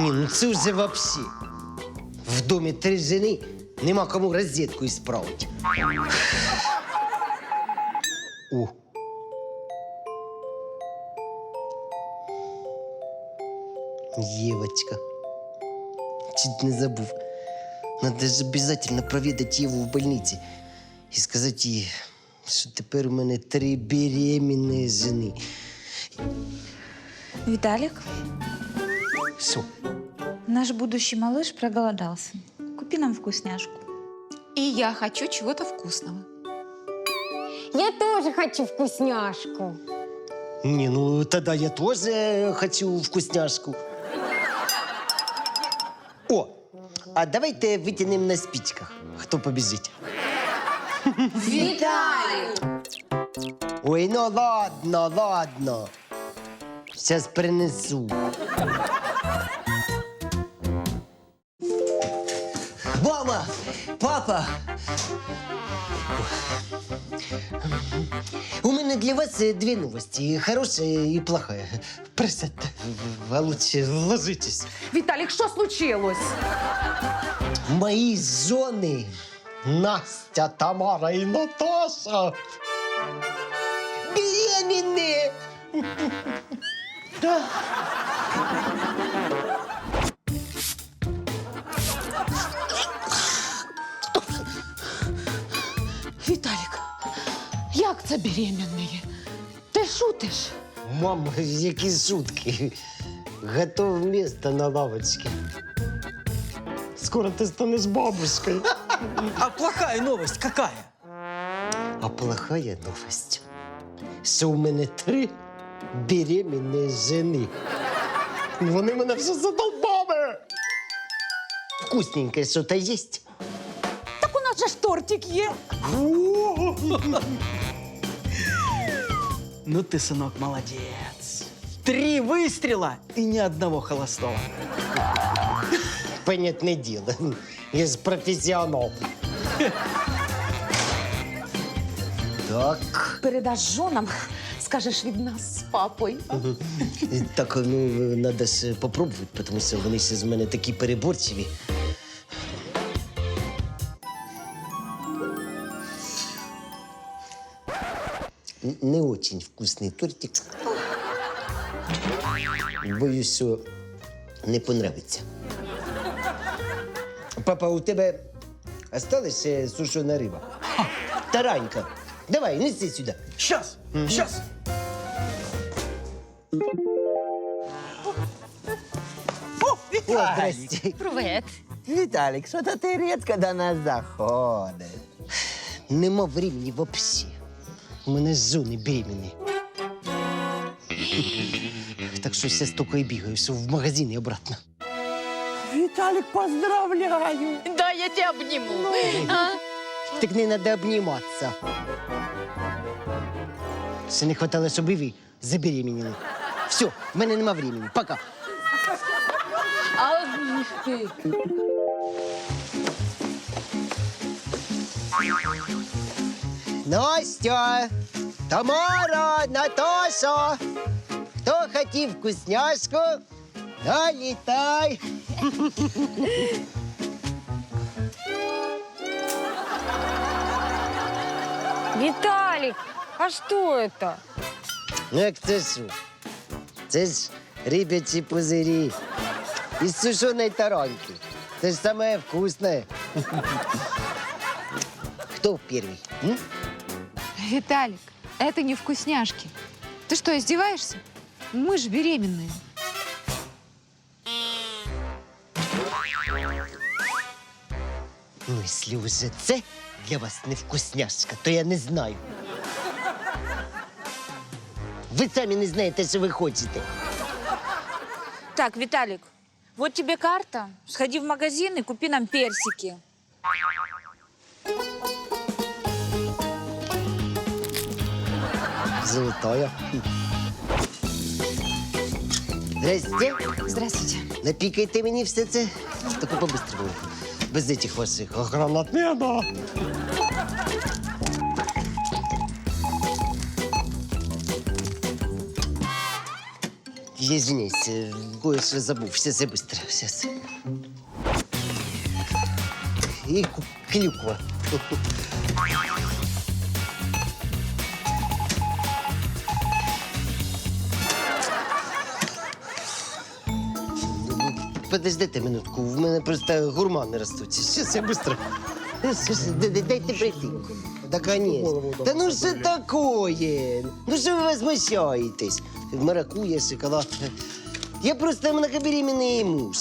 Ні, ну це вже вообще. В домі три жени, нема кому розетку ісправити. О. Євочка. Чуть не забув. Надо ж обязательно провідати Єву в больниці і сказати їй, що тепер у мене три беременні жени. Виталик, Що? Наш будущий малыш проголодался. Купи нам вкусняшку. И я хочу чего-то вкусного. Я тоже хочу вкусняшку. Не, ну тогда я тоже хочу вкусняшку. О, а давайте витягнемо на спичках. Хто побіжить? Виталий! Ой, ну ладно, ладно. Сейчас принесу. Папа! У мене для вас е, дві новості. Хороша і плоха. Присядьте. А лучше ложитесь. Віталік, що случилось? Мої жони Настя, Тамара і Наташа беременні. Це беременні? Ти шутиш? Мам, які шутки. Готов место на лавочке. Скоро ты станешь бабушкой. А плохая новость какая? А плохая новость, що у мене три беременні жени. Вони мене вже задолбали. Вкусненьке що-то есть? Так у нас же ж тортик є. Ну ты, сынок, молодец. Три выстрела и ни одного холостого. Понятне діло. Я ж професіонал. Так. Передаш жонам, скажеш від нас з папою. Так, ну, треба ж попробувати, тому що вони ще з мене такі переборчиві. Не очень вкусний тортик. Боюсь, що не понравиться. Папа, у тебе осталась ще сушена риба? Таранька. Давай, неси сюди. Сейчас, сейчас. О, О, Виталик! здрасте. Привет. Виталик, что-то ты редко до нас заходишь. Нема времени вообще. У мене жони беременні. Так що зараз тільки і бігаю, все в магазин і обратно. Виталик, поздравляю! Да, я тебя обниму. Так не треба обніматися. Ще не хватало, щоб і ви забеременіли. Все, в мене нема времени. Пока. Настя, Тамара, Наташа, хто хотів вкусняшку, налітай. Виталик, а что это? Ну як це що? Це ж рибячі пузирі із сушеної таранки. Це ж саме вкусне. Хто перший? м? Виталик, это не вкусняшки. Ты что, издеваешься? Мы же беременные. Ну, якщо вже це для вас не вкусняшка, то я не знаю. Ви самі не знаєте, що ви хочете. Так, Виталик, вот тебе карта. Сходи в магазин и купи нам персики. Золотая. Здрасте. Здравствуйте. Напікайте мені все це. Таку по-быстрому. Без этих ваших гранатмена. Я извиняюсь, э, кое-что забыл. Сейчас я быстро. Сейчас. И ку- клюква. Подождите минутку, в мене просто гурмани ростуть. Сейчас я быстро. Щас, д- д- Дайте прийти. Да, конечно. Да ну что такое? Ну что вы возмущаетесь? Маракуя, шоколад. Я просто многобеременный муж.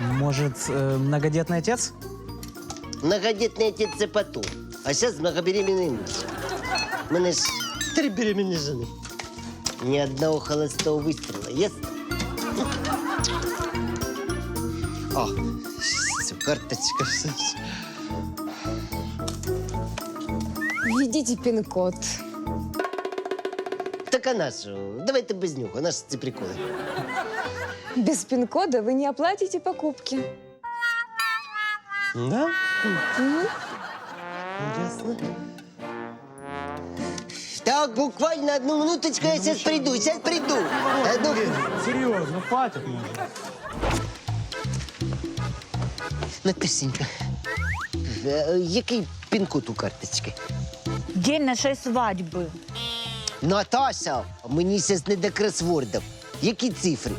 Может, э, многодетный отец? Многодетний отець це потом. А зараз многобеременний муж. У мене ж три беременні жени. Ні одного холостого вистріла, ясно? О, все, карточка. Введите пин-код. Так а на що? Давайте без нього, на що ці приколи? Без пин-кода вы не оплатите покупки. Да? Ясно. Так, буквально одну минуточку, я сейчас приду, сейчас приду. Одну... Серьезно, хватит может. Наташенька, е, який пін-код у карточки? День нашей свадьбы. Наташа, мені зараз не до кросвордів. Які цифри?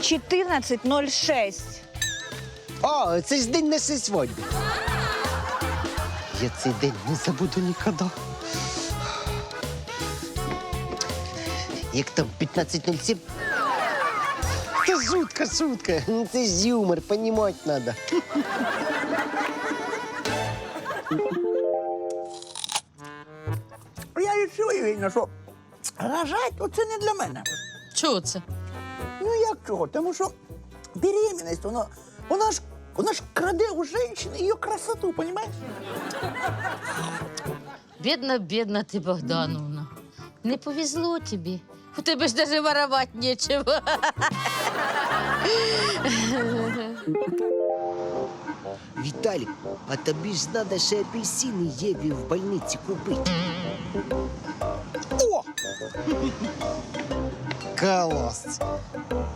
14.06. А, це ж день нашої свадьби. Я цей день не забуду ніколи. Як там 15.07? Це шутка, шутка. Ну, юмор, понімати треба. Я вирішив, Євгенія, що рожать оце не для мене. Чого це? Ну як чого? Тому що беременність, вона, вона ж вона ж краде у жінки її красоту, розумієш? Бідна, бідна ти, Богдановна. Не повезло тобі. У тебе ж даже воровать нечего. Віталік, а тобі ж треба ще апельсини Єві в больниці купити. О! Класс.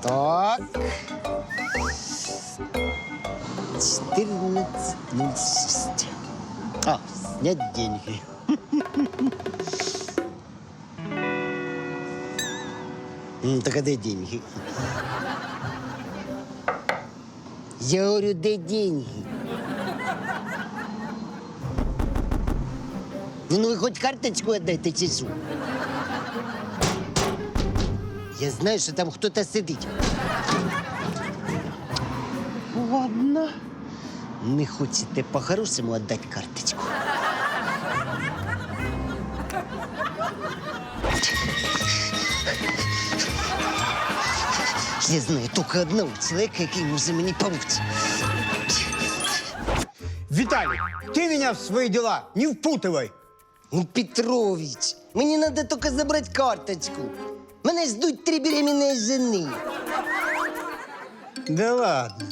Так. 14.06. А, снять деньги. Так а де деньги? Я говорю, де деньги? Ну, ну ви хоч карточку отдайте, чи що? Я знаю, що там хтось сидить. Ладно. Не хочете по-хорошому віддати карточку. Я знаю тільки одного чоловіка, який може мені помочь. Виталий, ты меня в свои дела не впутывай. Ну, Петрович, мені треба тільки забрати карточку. Мене ждуть три беременні жени. Да ладно.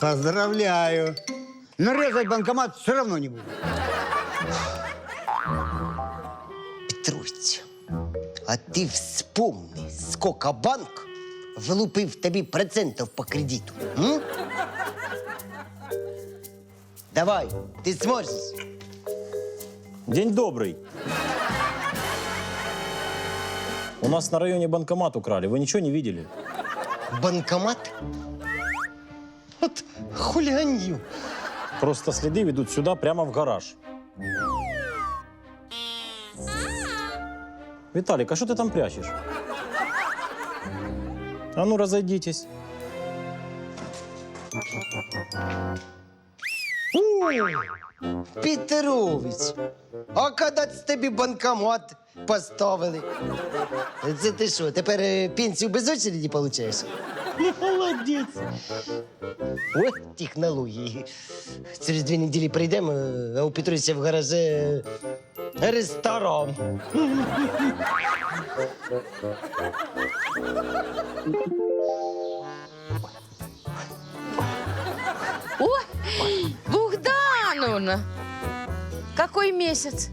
Поздравляю. Но резать банкомат все равно не буду. Петрович, а ти вспомни, сколько банк влупив тобі процентів по кредиту. М? Давай, ти зможеш. День добрый. У нас на районе банкомат украли. Вы ничего не видели? Банкомат? От хуліганів. Просто следы ведут сюда, прямо в гараж. Виталик, а что ты там прячешь? А ну, разойдитесь. Петрович, а когда тобі банкомат поставили? Це ти що, тепер е, без очереді получаєш? Молодець. От технології. Через дві неділі прийдемо, е, а у Петровича в гаражі е, ресторан. О, Богдановна! Какой месяц?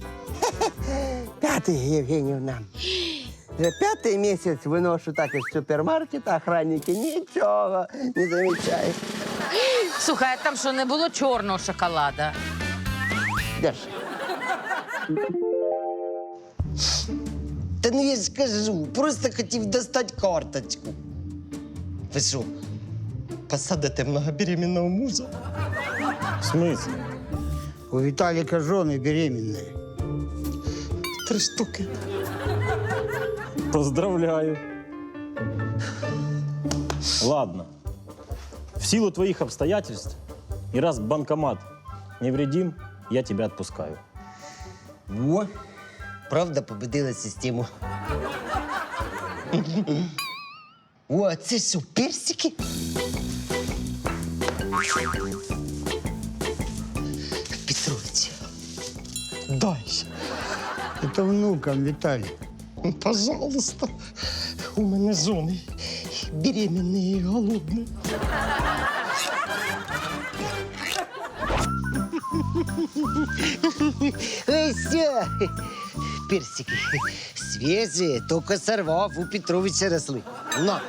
П'ятий, Євгенівна. Вже п'ятий місяць виношу так із супермаркета, охранники нічого не замічають. Слухай, а там що не було чорного шоколада? Держи. Та ну я ж кажу, просто хотів достати карточку. Ви що, посадите многобеременного мужа? В смысле? У Виталика жены беременные. Три штуки. Поздравляю. Ладно. В силу твоих обстоятельств и раз банкомат невредим, я тебя отпускаю. Во, правда победила систему. О, а це що, персики? Петрович, дай. Это внукам, Виталик. Пожалуйста. У мене жони беременні і голодні. Ой, все. Персики свежие, только сорвав, у Петровича росли. На.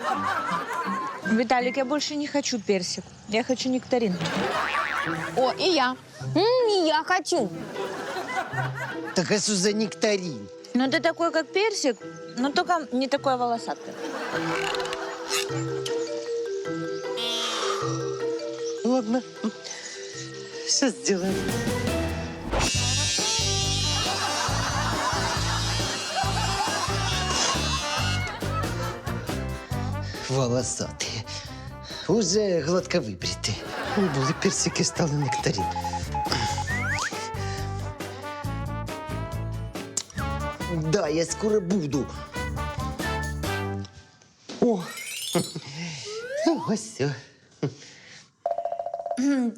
Виталик, я больше не хочу персик. Я хочу нектарин. О, и я. М, и я хочу. Так а что за нектарин? Ну, это такой, как персик, но только не такой волосатый. Ладно, сейчас сделаем. Волосатые. Уже гладко выбриты. Були персики, стали нектарин. Да, я скоро буду. О, ось все.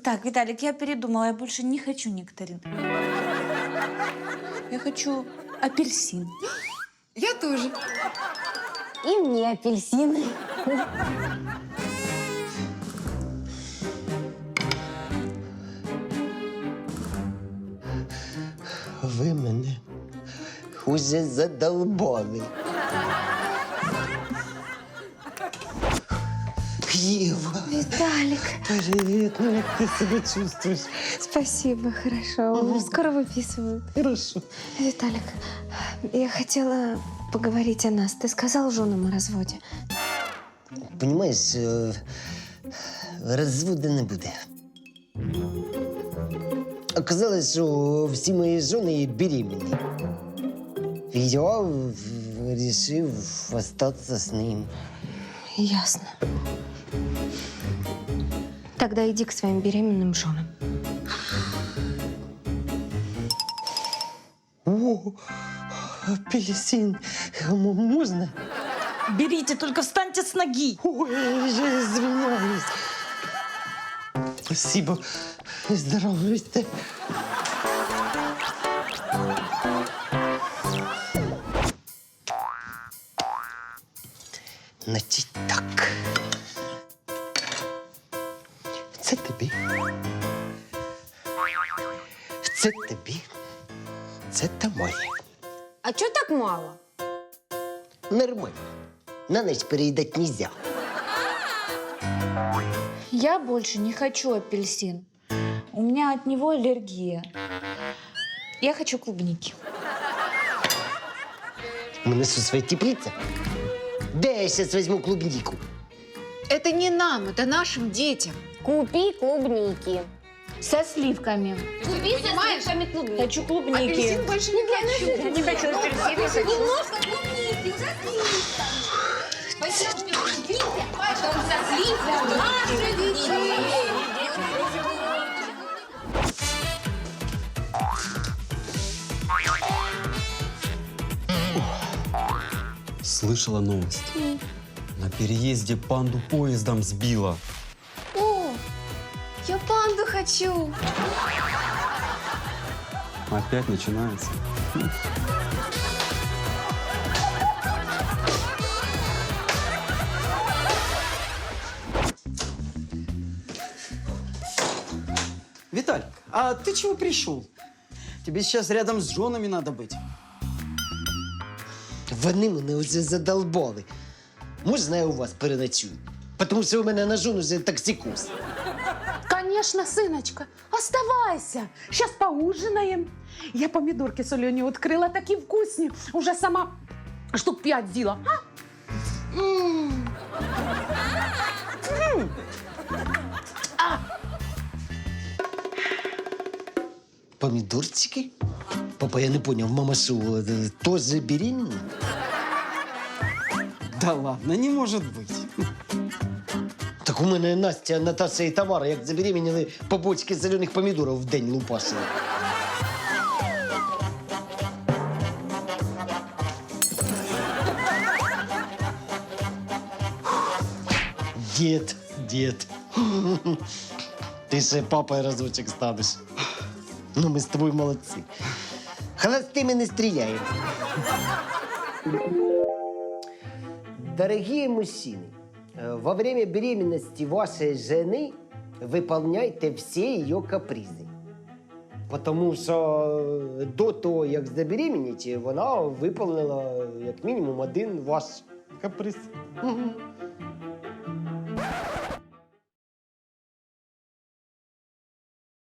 Так, Виталик, я передумала. Я больше не хочу нектарин. Я хочу апельсин. Я тоже. И мне апельсины. Ви мене уже задолбали. Ева, Виталик, привет, ну как ты себя чувствуешь? спасибо, хорошо. Скоро выписывают. Хорошо. Виталик, я хотела поговорить о нас. Ты сказал женам о разводе? Понимаешь, е, розводу не буде. Оказалось, що всі мої жони беременні. Я вирішив остатися з ним. Ясно. Тогда иди к своим беременным женам. О, апельсин. М- Можна? Берите, только встаньте с ноги. Ой, я же извиняюсь. Спасибо. Здоровьте. Значить так. Це тобі. Це тобі. Це та моє. А что так мало? Нормально. На ночь переедать нельзя. Я больше не хочу апельсин. У меня от него аллергия. Я хочу клубники. У мене що, своя теплиця? Де я зараз візьму клубніку? Это не нам, это нашим детям. Купи клубники. Со сливками. Купи со сливками клубники. Хочу клубники. Апельсин больше не хочу. Не хочу апельсин, не хочу. Немножко клубники со сливками. Купите, потом со сливками. Наши детей. Слышала новость. На переезде панду поездом сбила. О, я панду хочу. Опять начинается. Виталик, а ты чего пришел? Тебе сейчас рядом с женами надо быть. Вони мене вже задолбали. Можна я у вас переночую? Тому що у мене на жон уже токсикоз. Конечно, сыночка, оставайся. Сейчас поужинаем. Я помидорки соленые открыла, такие вкусные. Уже сама штук пять з'їла. А? М. М. Помідорчики? Папа, я не поняв, мама що, е, теж беременна? Да ладно, не может быть. Так у мене Настя, Наташа і Тамара, як забеременіли по бочці зелених помідорів в день лупасили. Дід, дід. Ти ще папою разочок станеш. Ну, ми з тобою молодці. Холостыми не стріляємо. Дорогие мужчины, э, во время беременности вашей жены выполняйте все ее капризы. Потому що до того, як забеременіти, вона виповнила як мінімум один ваш каприз. Мгм.